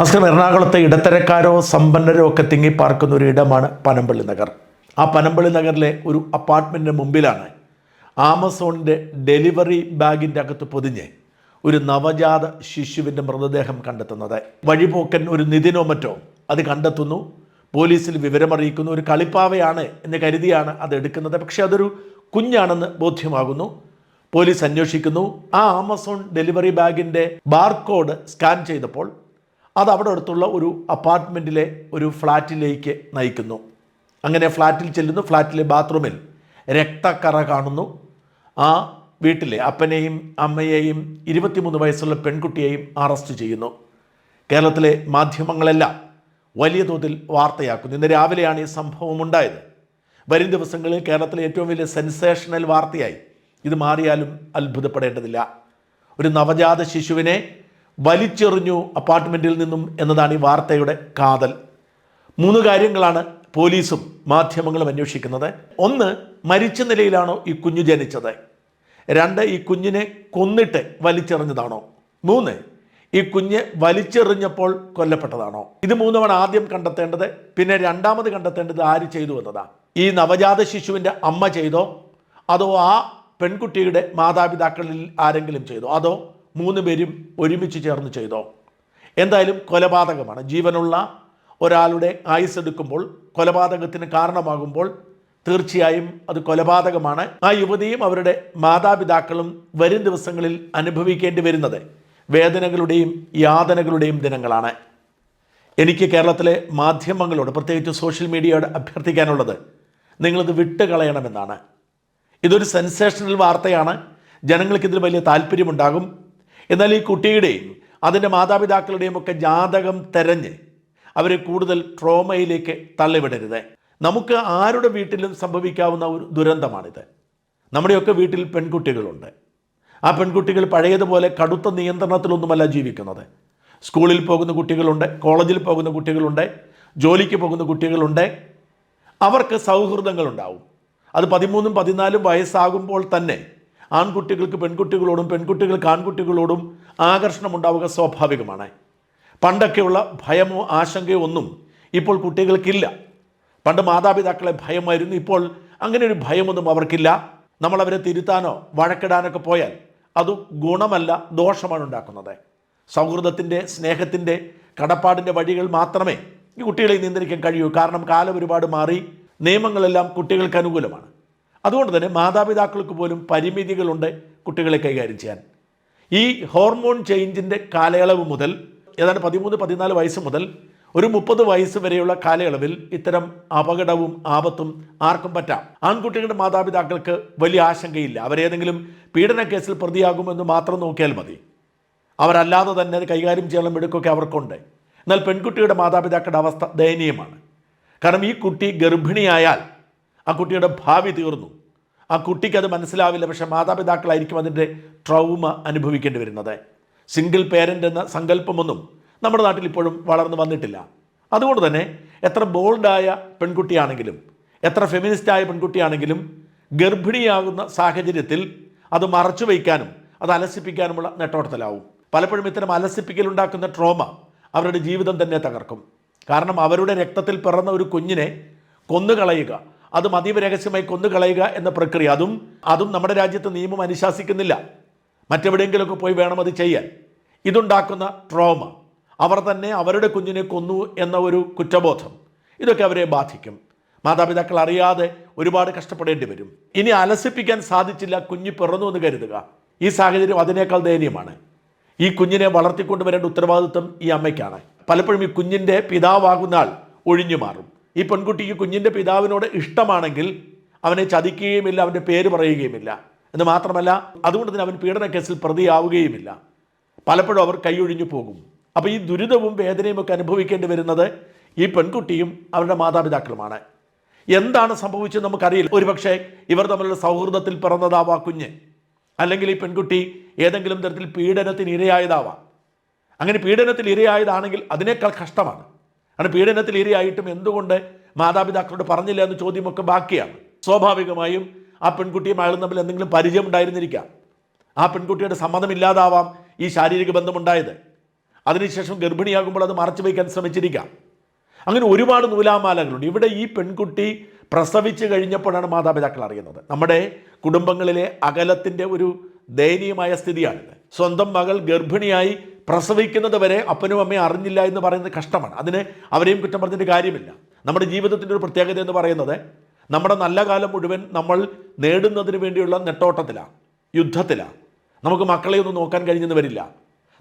നമസ്കാരം. എറണാകുളത്തെ ഇടത്തരക്കാരോ സമ്പന്നരോ ഒക്കെ തിങ്ങി പാർക്കുന്ന ഒരു ഇടമാണ് പനമ്പള്ളി നഗർ. ആ പനമ്പള്ളി നഗറിലെ ഒരു അപ്പാർട്ട്മെന്റിന് മുമ്പിലാണ് ആമസോണിന്റെ ഡെലിവറി ബാഗിന്റെ അകത്ത് പൊതിഞ്ഞ് ഒരു നവജാത ശിശുവിന്റെ മൃതദേഹം കണ്ടെത്തുന്നത്. വഴിപോക്കൻ ഒരു നിതിനോ മറ്റോ അത് കണ്ടെത്തുന്നു. പോലീസിൽ വിവരമറിയിക്കുന്നു. ഒരു കളിപ്പാവയാണ് എന്ന് കരുതിയാണ് അത് എടുക്കുന്നത്. പക്ഷേ അതൊരു കുഞ്ഞാണെന്ന് ബോധ്യമാകുന്നു. പോലീസ് അന്വേഷിക്കുന്നു. ആ ആമസോൺ ഡെലിവറി ബാഗിന്റെ ബാർകോഡ് സ്കാൻ ചെയ്തപ്പോൾ അത് അവിടെ അടുത്തുള്ള ഒരു അപ്പാർട്ട്മെന്റിലെ ഒരു ഫ്ലാറ്റിലേക്ക് നയിക്കുന്നു. അങ്ങനെ ഫ്ലാറ്റിൽ ചെല്ലുന്നു. ഫ്ലാറ്റിലെ ബാത്റൂമിൽ രക്തക്കറ കാണുന്നു. ആ വീട്ടിലെ അപ്പനെയും അമ്മയെയും ഇരുപത്തിമൂന്ന് വയസ്സുള്ള പെൺകുട്ടിയെയും അറസ്റ്റ് ചെയ്യുന്നു. കേരളത്തിലെ മാധ്യമങ്ങളെല്ലാം വലിയ തോതിൽ വാർത്തയാക്കുന്നു. ഇന്ന് രാവിലെയാണ് ഈ സംഭവം ഉണ്ടായത് വരും ദിവസങ്ങളിൽ കേരളത്തിലെ ഏറ്റവും വലിയ സെൻസേഷണൽ വാർത്തയായി. ഇത് മാറിയാലും അത്ഭുതപ്പെടേണ്ടതില്ല. ഒരു നവജാത ശിശുവിനെ വലിച്ചെറിഞ്ഞു അപ്പാർട്ട്മെന്റിൽ നിന്നും എന്നതാണ് ഈ വാർത്തയുടെ കാതൽ. മൂന്ന് കാര്യങ്ങളാണ് പോലീസും മാധ്യമങ്ങളും അന്വേഷിക്കുന്നത്. ഒന്ന് മരിച്ച നിലയിലാണോ ഈ കുഞ്ഞു ജനിച്ചത്? രണ്ട് ഈ കുഞ്ഞിനെ കൊന്നിട്ട് വലിച്ചെറിഞ്ഞതാണോ? മൂന്ന് ഈ കുഞ്ഞ് വലിച്ചെറിഞ്ഞപ്പോൾ കൊല്ലപ്പെട്ടതാണോ? ഇത് മൂന്നുമാണ് ആദ്യം കണ്ടെത്തേണ്ടത്. പിന്നെ രണ്ടാമത് കണ്ടെത്തേണ്ടത് ആര് ചെയ്തു എന്നതാണ് ഈ നവജാത ശിശുവിന്റെ അമ്മ ചെയ്തോ? അതോ ആ പെൺകുട്ടിയുടെ മാതാപിതാക്കളിൽ ആരെങ്കിലും ചെയ്തോ? അതോ മൂന്ന് പേരും ഒരുമിച്ച് ചേർന്ന് ചെയ്തോ? എന്തായാലും കൊലപാതകമാണ്. ജീവനുള്ള ഒരാളുടെ ആയുസ് എടുക്കുമ്പോൾ കൊലപാതകത്തിന് കാരണമാകുമ്പോൾ തീർച്ചയായും അത് കൊലപാതകമാണ്. ആ യുവതിയും അവരുടെ മാതാപിതാക്കളും വരും ദിവസങ്ങളിൽ അനുഭവിക്കേണ്ടി വരുന്നത് വേദനകളുടെയും യാതനകളുടെയും ദിനങ്ങളാണ്. എനിക്ക് കേരളത്തിലെ മാധ്യമങ്ങളോട് പ്രത്യേകിച്ച് സോഷ്യൽ മീഡിയയോട് അഭ്യർത്ഥിക്കാനുള്ളത് നിങ്ങളിത് വിട്ടുകളയണമെന്നാണ്. ഇതൊരു സെൻസേഷണൽ വാർത്തയാണ്. ജനങ്ങൾക്കിതിൽ വലിയ താല്പര്യമുണ്ടാകും. എന്നാൽ ഈ കുട്ടിയുടെയും അതിന്റെ മാതാപിതാക്കളുടെയും ഒക്കെ ജാതകം തെരഞ്ഞ് അവരെ കൂടുതൽ ട്രോമയിലേക്ക് തള്ളിവിടരുത്. നമുക്ക് ആരുടെ വീട്ടിലും സംഭവിക്കാവുന്ന ഒരു ദുരന്തമാണിത്. നമ്മുടെയൊക്കെ വീട്ടിൽ പെൺകുട്ടികളുണ്ട്. ആ പെൺകുട്ടികൾ പഴയതുപോലെ കടുത്ത നിയന്ത്രണത്തിലൊന്നുമല്ല ജീവിക്കുന്നത്. സ്കൂളിൽ പോകുന്ന കുട്ടികളുണ്ട് കോളേജിൽ പോകുന്ന കുട്ടികളുണ്ട് ജോലിക്ക് പോകുന്ന കുട്ടികളുണ്ട്. അവർക്ക് സൗഹൃദങ്ങളുണ്ടാവും. അത് പതിമൂന്നും പതിനാലും വയസ്സാകുമ്പോൾ തന്നെ ആൺകുട്ടികൾക്ക് പെൺകുട്ടികളോടും പെൺകുട്ടികൾക്ക് ആൺകുട്ടികളോടും ആകർഷണം ഉണ്ടാവുക സ്വാഭാവികമാണ്. പണ്ടൊക്കെയുള്ള ഭയമോ ആശങ്കയോ ഒന്നും ഇപ്പോൾ കുട്ടികൾക്കില്ല. പണ്ട് മാതാപിതാക്കളെ ഭയമായിരുന്നു. ഇപ്പോൾ അങ്ങനെ ഒരു ഭയമൊന്നും അവർക്കില്ല. നമ്മളവരെ തിരുത്താനോ വഴക്കിടാനൊക്കെ പോയാൽ അത് ഗുണമല്ല ദോഷമാണ് ഉണ്ടാക്കുന്നത്. സൗഹൃദത്തിന്റെ സ്നേഹത്തിന്റെ കടപ്പാടിന്റെ വഴികൾ മാത്രമേ ഈ കുട്ടികളെ നിയന്ത്രിക്കാൻ കഴിയൂ. കാരണം കാലം ഒരുപാട് മാറി. നിയമങ്ങളെല്ലാം കുട്ടികൾക്ക് അനുകൂലമാണ്. അതുകൊണ്ട് തന്നെ മാതാപിതാക്കൾക്ക് പോലും പരിമിതികളുണ്ട് കുട്ടികളെ കൈകാര്യം ചെയ്യാൻ. ഈ ഹോർമോൺ ചേഞ്ചിന്റെ കാലയളവ് മുതൽ ഏതാണ്ട് പതിമൂന്ന് പതിനാല് വയസ്സ് മുതൽ ഒരു മുപ്പത് വയസ്സ് വരെയുള്ള കാലയളവിൽ ഇത്തരം അപകടവും ആപത്തും ആർക്കും പറ്റാം. ആൺകുട്ടികളുടെ മാതാപിതാക്കൾക്ക് വലിയ ആശങ്കയില്ല. അവരേതെങ്കിലും പീഡന കേസിൽ പ്രതിയാകുമെന്ന് മാത്രം നോക്കിയാൽ മതി. അവരല്ലാതെ തന്നെ കൈകാര്യം ചെയ്യാനുള്ള മിടുക്കൊക്കെ അവർക്കുണ്ട്. എന്നാൽ പെൺകുട്ടിയുടെ മാതാപിതാക്കളുടെ അവസ്ഥ ദയനീയമാണ്. കാരണം ഈ കുട്ടി ഗർഭിണിയായാൽ ആ കുട്ടിയുടെ ഭാവി തീർന്നു. ആ കുട്ടിക്ക് അത് മനസ്സിലാവില്ല. പക്ഷേ മാതാപിതാക്കളായിരിക്കും അതിന്റെ ട്രൗമ അനുഭവിക്കേണ്ടി വരുന്നത്. സിംഗിൾ പേരന്റ് എന്ന സങ്കല്പമൊന്നും നമ്മുടെ നാട്ടിൽ ഇപ്പോഴും വളർന്നു വന്നിട്ടില്ല. അതുകൊണ്ട് തന്നെ എത്ര ബോൾഡായ പെൺകുട്ടിയാണെങ്കിലും എത്ര ഫെമിനിസ്റ്റായ പെൺകുട്ടിയാണെങ്കിലും ഗർഭിണിയാകുന്ന സാഹചര്യത്തിൽ അത് മറച്ചു വയ്ക്കാനും അത് അലസിപ്പിക്കാനുമുള്ള നെട്ടോട്ടത്തിലാവും. പലപ്പോഴും ഇത്തരം അലസിപ്പിക്കലുണ്ടാക്കുന്ന ട്രോമ അവരുടെ ജീവിതം തന്നെ തകർക്കും. കാരണം അവരുടെ രക്തത്തിൽ പിറന്ന ഒരു കുഞ്ഞിനെ കൊന്നുകളയുക അതും അതീവ രഹസ്യമായി കൊന്നുകളയുക എന്ന പ്രക്രിയ. അതും അതും നമ്മുടെ രാജ്യത്ത് നിയമം അനുശാസിക്കുന്നില്ല. മറ്റെവിടെയെങ്കിലുമൊക്കെ പോയി വേണം അത് ചെയ്യാൻ. ഇതുണ്ടാക്കുന്ന ട്രോമ. അവർ തന്നെ അവരുടെ കുഞ്ഞിനെ കൊന്നു എന്ന ഒരു കുറ്റബോധം. ഇതൊക്കെ അവരെ ബാധിക്കും. മാതാപിതാക്കൾ അറിയാതെ ഒരുപാട് കഷ്ടപ്പെടേണ്ടി വരും. ഇനി അലസിപ്പിക്കാൻ സാധിച്ചില്ല കുഞ്ഞ് പിറന്നു എന്ന് കരുതുക. ഈ സാഹചര്യം അതിനേക്കാൾ ദയനീയമാണ്. ഈ കുഞ്ഞിനെ വളർത്തിക്കൊണ്ടുവരേണ്ട ഉത്തരവാദിത്വം ഈ അമ്മയ്ക്കാണ്. പലപ്പോഴും ഈ കുഞ്ഞിന്റെ പിതാവാകുന്ന ആൾ ഒഴിഞ്ഞു മാറും. ഈ പെൺകുട്ടിക്ക് കുഞ്ഞിന്റെ പിതാവിനോട് ഇഷ്ടമാണെങ്കിൽ അവനെ ചതിക്കുകയുമില്ല അവന്റെ പേര് പറയുകയുമില്ല. എന്ന് മാത്രമല്ല അതുകൊണ്ട് തന്നെ അവൻ പീഡന കേസിൽ പ്രതിയാവുകയുമില്ല. പലപ്പോഴും അവർ കൈയൊഴിഞ്ഞു പോകും. അപ്പോൾ ഈ ദുരിതവും വേദനയും ഒക്കെ അനുഭവിക്കേണ്ടി വരുന്നത് ഈ പെൺകുട്ടിയും അവരുടെ മാതാപിതാക്കളുമാണ്. എന്താണ് സംഭവിച്ചത് നമുക്കറിയില്ല. ഒരുപക്ഷെ ഇവർ തമ്മിലുള്ള സൗഹൃദത്തിൽ പിറന്നതാവാ കുഞ്ഞ്. അല്ലെങ്കിൽ ഈ പെൺകുട്ടി ഏതെങ്കിലും തരത്തിൽ പീഡനത്തിന് ഇരയായതാവാം. അങ്ങനെ പീഡനത്തിൽ ഇരയായതാണെങ്കിൽ അതിനേക്കാൾ കഷ്ടമാണ്. കാരണം പീഡനത്തിൽ ഇരയായിട്ടും എന്തുകൊണ്ട് മാതാപിതാക്കളോട് പറഞ്ഞില്ല എന്ന് ചോദ്യമൊക്കെ ബാക്കിയാണ്. സ്വാഭാവികമായും ആ പെൺകുട്ടിയും അയാളും തമ്മിൽ എന്തെങ്കിലും പരിചയം ഉണ്ടായിരുന്നിരിക്കാം. ആ പെൺകുട്ടിയുടെ സമ്മതമില്ലാതാവാം ഈ ശാരീരിക ബന്ധമുണ്ടായത്. അതിനുശേഷം ഗർഭിണിയാകുമ്പോൾ അത് മറച്ചു വയ്ക്കാൻ ശ്രമിച്ചിരിക്കാം. അങ്ങനെ ഒരുപാട് നൂലാമാലകളുണ്ട്. ഇവിടെ ഈ പെൺകുട്ടി പ്രസവിച്ചു കഴിഞ്ഞപ്പോഴാണ് മാതാപിതാക്കൾ അറിയുന്നത്. നമ്മുടെ കുടുംബങ്ങളിലെ അകലത്തിന്റെ ഒരു ദയനീയമായ സ്ഥിതിയാണിത്. സ്വന്തം മകൾ ഗർഭിണിയായി പ്രസവിക്കുന്നത് വരെ അപ്പനും അമ്മയും അറിഞ്ഞില്ല എന്ന് പറയുന്നത് കഷ്ടമാണ്. അതിന് അവരെയും കുറ്റം പറഞ്ഞിട്ട് കാര്യമില്ല. നമ്മുടെ ജീവിതത്തിന്റെ ഒരു പ്രത്യേകത എന്ന് പറയുന്നത് നമ്മുടെ നല്ല കാലം മുഴുവൻ നമ്മൾ നേടുന്നതിന് വേണ്ടിയുള്ള നെട്ടോട്ടത്തിലാണ് യുദ്ധത്തിലാണ്. നമുക്ക് മക്കളെ ഒന്നും നോക്കാൻ കഴിഞ്ഞെന്ന് വരില്ല.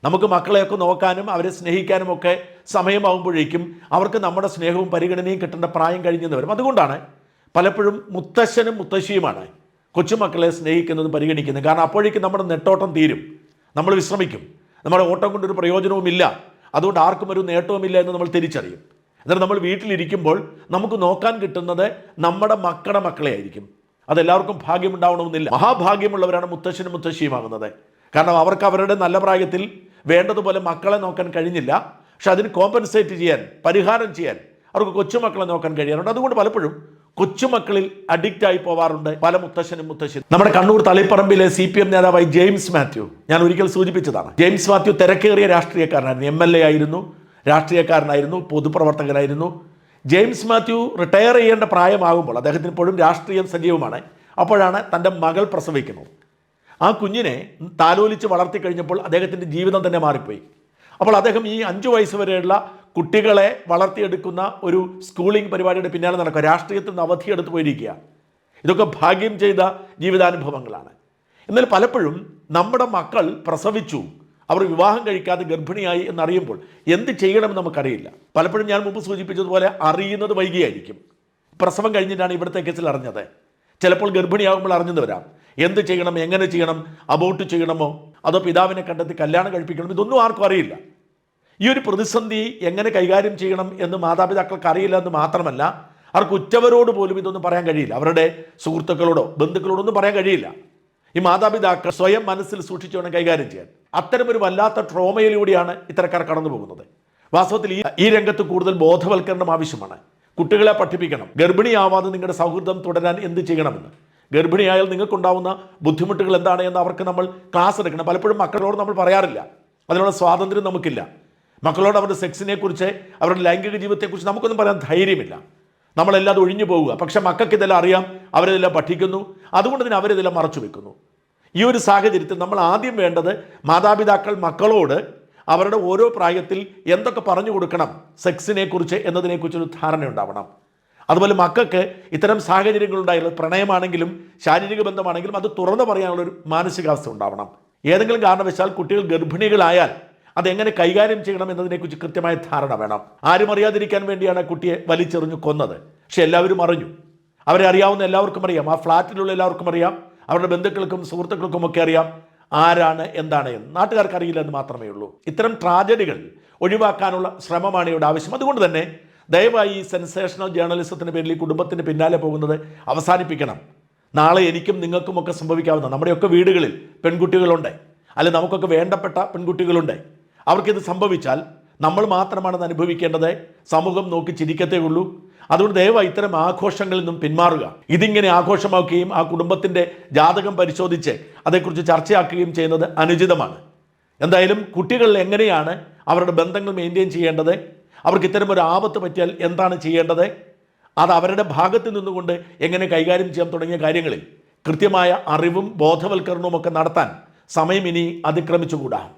നമുക്ക് മക്കളെയൊക്കെ നോക്കാനും അവരെ സ്നേഹിക്കാനും ഒക്കെ സമയമാകുമ്പോഴേക്കും അവർക്ക് നമ്മുടെ സ്നേഹവും പരിഗണനയും കിട്ടേണ്ട പ്രായം കഴിഞ്ഞെന്ന് വരും. അതുകൊണ്ടാണ് പലപ്പോഴും മുത്തശ്ശനും മുത്തശ്ശിയുമാണ് കൊച്ചുമക്കളെ സ്നേഹിക്കുന്നതും പരിഗണിക്കുന്നത്. കാരണം അപ്പോഴേക്കും നമ്മുടെ നെട്ടോട്ടം തീരും. നമ്മൾ വിശ്രമിക്കും. നമ്മുടെ ഓട്ടം കൊണ്ടൊരു പ്രയോജനവുമില്ല. അതുകൊണ്ട് ആർക്കും ഒരു നേട്ടവുമില്ല എന്ന് നമ്മൾ തിരിച്ചറിയും. എന്നിട്ട് നമ്മൾ വീട്ടിലിരിക്കുമ്പോൾ നമുക്ക് നോക്കാൻ കിട്ടുന്നത് നമ്മുടെ മക്കളുടെ മക്കളെ ആയിരിക്കും. അതെല്ലാവർക്കും ഭാഗ്യമുണ്ടാവണമെന്നില്ല. മഹാഭാഗ്യമുള്ളവരാണ് മുത്തശ്ശനും മുത്തശ്ശിയുമാകുന്നത്. കാരണം അവർക്ക് അവരുടെ നല്ല പ്രായത്തിൽ വേണ്ടതുപോലെ മക്കളെ നോക്കാൻ കഴിഞ്ഞില്ല. പക്ഷെ അതിന് കോമ്പൻസേറ്റ് ചെയ്യാൻ പരിഹാരം ചെയ്യാൻ അവർക്ക് കൊച്ചുമക്കളെ നോക്കാൻ കഴിയാറുണ്ട്. അതുകൊണ്ട് പലപ്പോഴും കൊച്ചുമക്കളിൽ അഡിക്റ്റ് ആയി പോവാറുണ്ട് പല മുത്തശ്ശനും മുത്തശ്ശനും നമ്മുടെ കണ്ണൂർ തളിപ്പറമ്പിലെ സി പി എം നേതാവായി ജെയിംസ് മാത്യു. ഞാൻ ഒരിക്കൽ സൂചിപ്പിച്ചതാണ്. ജെയിംസ് മാത്യു തിരക്കേറിയ രാഷ്ട്രീയക്കാരനായിരുന്നു. എം എൽ എ ആയിരുന്നു. രാഷ്ട്രീയക്കാരനായിരുന്നു പൊതുപ്രവർത്തകനായിരുന്നു. ജെയിംസ് മാത്യു റിട്ടയർ ചെയ്യേണ്ട പ്രായമാകുമ്പോൾ അദ്ദേഹത്തിന് ഇപ്പോഴും രാഷ്ട്രീയം സജീവമാണ്. അപ്പോഴാണ് തന്റെ മകൾ പ്രസവിക്കുന്നത്. ആ കുഞ്ഞിനെ താലോലിച്ച് വളർത്തി കഴിഞ്ഞപ്പോൾ അദ്ദേഹത്തിന്റെ ജീവിതം തന്നെ മാറിപ്പോയി. അപ്പോൾ അദ്ദേഹം ഈ അഞ്ചു വയസ്സ് വരെയുള്ള കുട്ടികളെ വളർത്തിയെടുക്കുന്ന ഒരു സ്കൂളിംഗ് പരിപാടിയുടെ പിന്നാലെ നടക്കുക. രാഷ്ട്രീയത്തിൽ നിന്ന് അവധിയെടുത്ത് പോയിരിക്കുക. ഇതൊക്കെ ഭാഗ്യം ചെയ്ത ജീവിതാനുഭവങ്ങളാണ്. എന്നാൽ പലപ്പോഴും നമ്മുടെ മക്കൾ പ്രസവിച്ചു. അവർ വിവാഹം കഴിക്കാതെ ഗർഭിണിയായി എന്നറിയുമ്പോൾ എന്ത് ചെയ്യണമെന്ന് നമുക്കറിയില്ല. പലപ്പോഴും ഞാൻ മുമ്പ് സൂചിപ്പിച്ചതുപോലെ അറിയുന്നത് വൈകിയായിരിക്കും. പ്രസവം കഴിഞ്ഞിട്ടാണ് ഇവിടുത്തെ കേസിൽ അറിഞ്ഞത്. ചിലപ്പോൾ ഗർഭിണിയാകുമ്പോൾ അറിഞ്ഞെന്ന് വരാം. എന്ത് ചെയ്യണം എങ്ങനെ ചെയ്യണം അബോട്ട് ചെയ്യണമോ അതോ പിതാവിനെ കണ്ടെത്തി കല്യാണം കഴിപ്പിക്കണം ഇതൊന്നും ആർക്കും അറിയില്ല. ഈ ഒരു പ്രതിസന്ധി എങ്ങനെ കൈകാര്യം ചെയ്യണം എന്ന് മാതാപിതാക്കൾക്ക് അറിയില്ല എന്ന് മാത്രമല്ല അവർക്ക് ഉറ്റവരോട് പോലും ഇതൊന്നും പറയാൻ കഴിയില്ല. അവരുടെ സുഹൃത്തുക്കളോടോ ബന്ധുക്കളോടോ ഒന്നും പറയാൻ കഴിയില്ല. ഈ മാതാപിതാക്കൾ സ്വയം മനസ്സിൽ സൂക്ഷിച്ചു വേണം കൈകാര്യം ചെയ്യാൻ. അത്തരമൊരു വല്ലാത്ത ട്രോമയിലൂടെയാണ് ഇത്തരക്കാർ കടന്നു പോകുന്നത്. വാസ്തവത്തിൽ ഈ ഈ രംഗത്ത് കൂടുതൽ ബോധവൽക്കരണം ആവശ്യമാണ്. കുട്ടികളെ പഠിപ്പിക്കണം. ഗർഭിണിയാവാതെ നിങ്ങളുടെ സൗഹൃദം തുടരാൻ എന്ത് ചെയ്യണമെന്ന്. ഗർഭിണിയായാൽ നിങ്ങൾക്കുണ്ടാവുന്ന ബുദ്ധിമുട്ടുകൾ എന്താണ് എന്ന് അവർക്ക് നമ്മൾ ക്ലാസ് എടുക്കണം. പലപ്പോഴും മക്കളോട് നമ്മൾ പറയാറില്ല. അതിനുള്ള സ്വാതന്ത്ര്യം നമുക്കില്ല. മക്കളോട് അവരുടെ സെക്സിനെ കുറിച്ച് അവരുടെ ലൈംഗിക ജീവിതത്തെക്കുറിച്ച് നമുക്കൊന്നും പറയാൻ ധൈര്യമില്ല. നമ്മളെല്ലാം അത് ഒഴിഞ്ഞു പോവുക. പക്ഷെ മക്കൾക്ക് ഇതെല്ലാം അറിയാം അവരിതെല്ലാം പഠിക്കുന്നു. അതുകൊണ്ട് തന്നെ അവരിതെല്ലാം മറച്ചു വെക്കുന്നു. ഈ ഒരു സാഹചര്യത്തിൽ നമ്മൾ ആദ്യം വേണ്ടത് മാതാപിതാക്കൾ മക്കളോട് അവരുടെ ഓരോ പ്രായത്തിൽ എന്തൊക്കെ പറഞ്ഞു കൊടുക്കണം സെക്സിനെ കുറിച്ച് എന്നതിനെക്കുറിച്ചൊരു ധാരണ ഉണ്ടാവണം. അതുപോലെ മക്കൾക്ക് ഇത്തരം സാഹചര്യങ്ങളുണ്ടായാലും പ്രണയമാണെങ്കിലും ശാരീരിക ബന്ധമാണെങ്കിലും അത് തുറന്നു പറയാനുള്ളൊരു മാനസികാവസ്ഥ ഉണ്ടാവണം. ഏതെങ്കിലും കാരണവശാൽ കുട്ടികൾ ഗർഭിണികളായാൽ അതെങ്ങനെ കൈകാര്യം ചെയ്യണം എന്നതിനെക്കുറിച്ച് കൃത്യമായ ധാരണ വേണം. ആരും അറിയാതിരിക്കാൻ വേണ്ടിയാണ് കുട്ടിയെ വലിച്ചെറിഞ്ഞു കൊന്നത്. പക്ഷെ എല്ലാവരും അറിഞ്ഞു. അവരെ അറിയാവുന്ന എല്ലാവർക്കും അറിയാം. ആ ഫ്ലാറ്റിലുള്ള എല്ലാവർക്കും അറിയാം. അവരുടെ ബന്ധുക്കൾക്കും സുഹൃത്തുക്കൾക്കും ഒക്കെ അറിയാം ആരാണ് എന്താണ് എന്ന്. നാട്ടുകാർക്ക് അറിയില്ല എന്ന് മാത്രമേ ഉള്ളൂ. ഇത്തരം ട്രാജഡികൾ ഒഴിവാക്കാനുള്ള ശ്രമമാണ് ഇവിടെ ആവശ്യം. അതുകൊണ്ട് തന്നെ ദയവായി ഈ സെൻസേഷണൽ ജേർണലിസത്തിന് പേരിൽ ഈ കുടുംബത്തിന് പിന്നാലെ പോകുന്നത് അവസാനിപ്പിക്കണം. നാളെ എനിക്കും നിങ്ങൾക്കുമൊക്കെ സംഭവിക്കാവുന്ന നമ്മുടെയൊക്കെ വീടുകളിൽ പെൺകുട്ടികളുണ്ട്. അല്ലെ നമുക്കൊക്കെ വേണ്ടപ്പെട്ട പെൺകുട്ടികളുണ്ട്. അവർക്കിത് സംഭവിച്ചാൽ നമ്മൾ മാത്രമാണ് അത് അനുഭവിക്കേണ്ടത് സമൂഹം നോക്കി ചിരിക്കത്തേ ഉള്ളൂ അതുകൊണ്ട് ദയവായി ഇത്തരം ആഘോഷങ്ങളിൽ നിന്നും പിന്മാറുക. ഇതിങ്ങനെ ആഘോഷമാക്കുകയും ആ കുടുംബത്തിന്റെ ജാതകം പരിശോധിച്ച് അതേക്കുറിച്ച് ചർച്ചയാക്കുകയും ചെയ്യുന്നത് അനുചിതമാണ്. എന്തായാലും കുട്ടികൾ എങ്ങനെയാണ് അവരുടെ ബന്ധങ്ങൾ മെയിന്റെയിൻ ചെയ്യേണ്ടത്? അവർക്ക് ഇത്തരം ഒരു ആപത്ത് പറ്റിയാൽ എന്താണ് ചെയ്യേണ്ടത്? അത് അവരുടെ ഭാഗത്ത് നിന്നുകൊണ്ട് എങ്ങനെ കൈകാര്യം ചെയ്യാൻ തുടങ്ങിയ കാര്യങ്ങളിൽ കൃത്യമായ അറിവും ബോധവൽക്കരണവും ഒക്കെ നടത്താൻ സമയം ഇനി അതിക്രമിച്ചുകൂടാ.